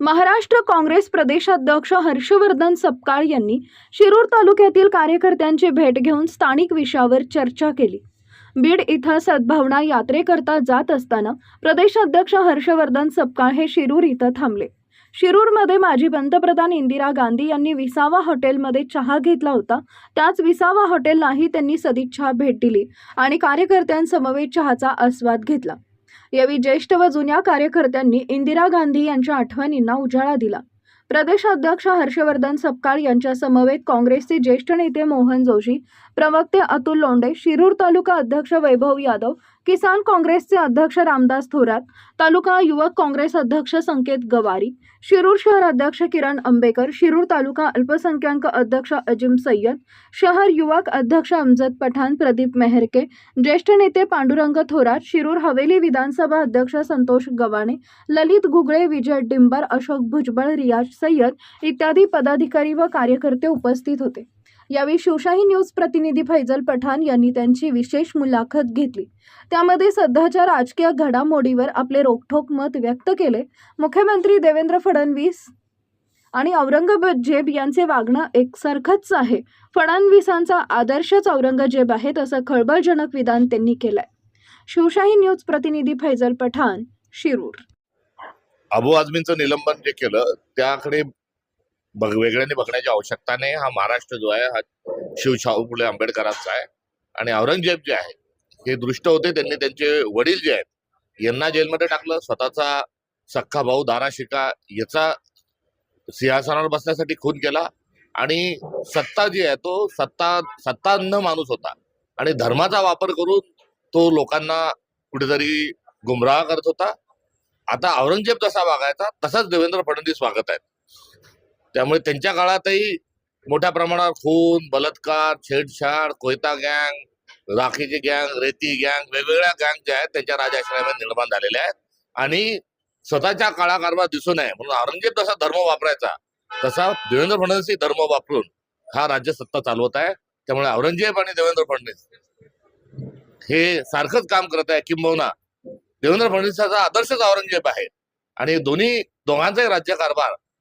महाराष्ट्र काँग्रेस प्रदेशाध्यक्ष हर्षवर्धन सपकाळ यांनी शिरूर तालुक्यातील कार्यकर्त्यांची भेट घेऊन स्थानिक विषयावर चर्चा केली. बीड इथं सद्भावना यात्रेकरता जात असताना प्रदेशाध्यक्ष हर्षवर्धन सपकाळ हे शिरूर इथं थांबले. शिरूरमध्ये माजी पंतप्रधान इंदिरा गांधी यांनी विसावा हॉटेलमध्ये चहा घेतला होता. त्याच विसावा हॉटेललाही त्यांनी सदिच्छा भेट दिली आणि कार्यकर्त्यांसमवेत चहाचा आस्वाद घेतला. यावेळी ज्येष्ठ व जुन्या कार्यकर्त्यांनी इंदिरा गांधी यांच्या आठवणींना उजाळा दिला. प्रदेशाध्यक्ष हर्षवर्धन सपकाळ यांच्या समवेत काँग्रेसचे ज्येष्ठ नेते मोहन जोशी प्रवक्ते अतुल लोंढे शिरूर तालुका अध्यक्ष वैभव यादव किसान काँग्रेसचे अध्यक्ष रामदास थोरात तालुका युवक काँग्रेस अध्यक्ष संकेत गवारी शिरूर शहर अध्यक्ष किरण अंबेकर शिरूर तालुका अल्पसंख्याक अध्यक्ष अजिम सय्यद शहर युवक अध्यक्ष अमजद पठाण प्रदीप मेहरके ज्येष्ठ नेते पांडुरंग थोरात शिरूर हवेली विधानसभा अध्यक्ष संतोष गवाणे ललित घुगळे विजय डिंबर अशोक भुजबळ रियाज सय्यद इत्यादी पदाधिकारी व कार्यकर्ते उपस्थित होते. यावेळी शिवशाही न्यूज प्रतिनिधी फैजल पठाण यांनी त्यांची विशेष मुलाखत घेतली. त्यामध्ये सध्याच्या राजकीय घडामोडीवर आपले रोखठोक मत व्यक्त केले. मुख्यमंत्री देवेंद्र फडणवीस आणि औरंगजेब यांचे वागणं एकसारखंच आहे. फडणवीसांचा आदर्शच औरंगजेब आहे तसं खळबळजनक विधान त्यांनी केलंय. शिवशाही न्यूज प्रतिनिधी फैजल पठाण शिरूर. अबू आझमींचं निलंबन जे केलं त्याकडे बघ वेगळ्याने बघण्याची आवश्यकता नाही. हा महाराष्ट्र जो आहे हा शिवशाहू फुले आंबेडकरांचा आहे. आणि औरंगजेब जे आहे हे दृष्ट होते त्यांनी त्यांचे वडील जे आहेत यांना जेलमध्ये टाकलं. स्वतःचा सख्खा भाऊ दारा शिका याचा सिंहासनावर बसण्यासाठी खून केला. आणि सत्ता जी आहे तो सत्ता सत्तान्न माणूस होता. आणि धर्माचा वापर करून तो लोकांना कुठेतरी गुमराह करत होता. आता औरंगजेब जसा वागायचा तसाच देवेंद्र फडणवीस वागत आहेत. त्यामुळे त्यांच्या काळातही मोठ्या प्रमाणावर खून बलात्कार छेडछाड कोयता गँग राखीची गँग रेती गँग वेगवेगळ्या गँग ज्या आहेत त्यांच्या राजाश्रयामध्ये निर्माण झालेल्या आहेत. आणि स्वतःच्या काळाकारभार दिसू नये म्हणून औरंगजेब जसा धर्म वापरायचा तसा देवेंद्र फडणवीस धर्म वापरून हा राज्य सत्ता चालवत आहे. त्यामुळे औरंगजेब आणि देवेंद्र फडणवीस हे सारखंच काम करत आहे किंबहुना देवेंद्र फडणवीसाचा आदर्शच औरंगजेब आहे. आणि दोन्ही दोघांचाही राज्यकारभार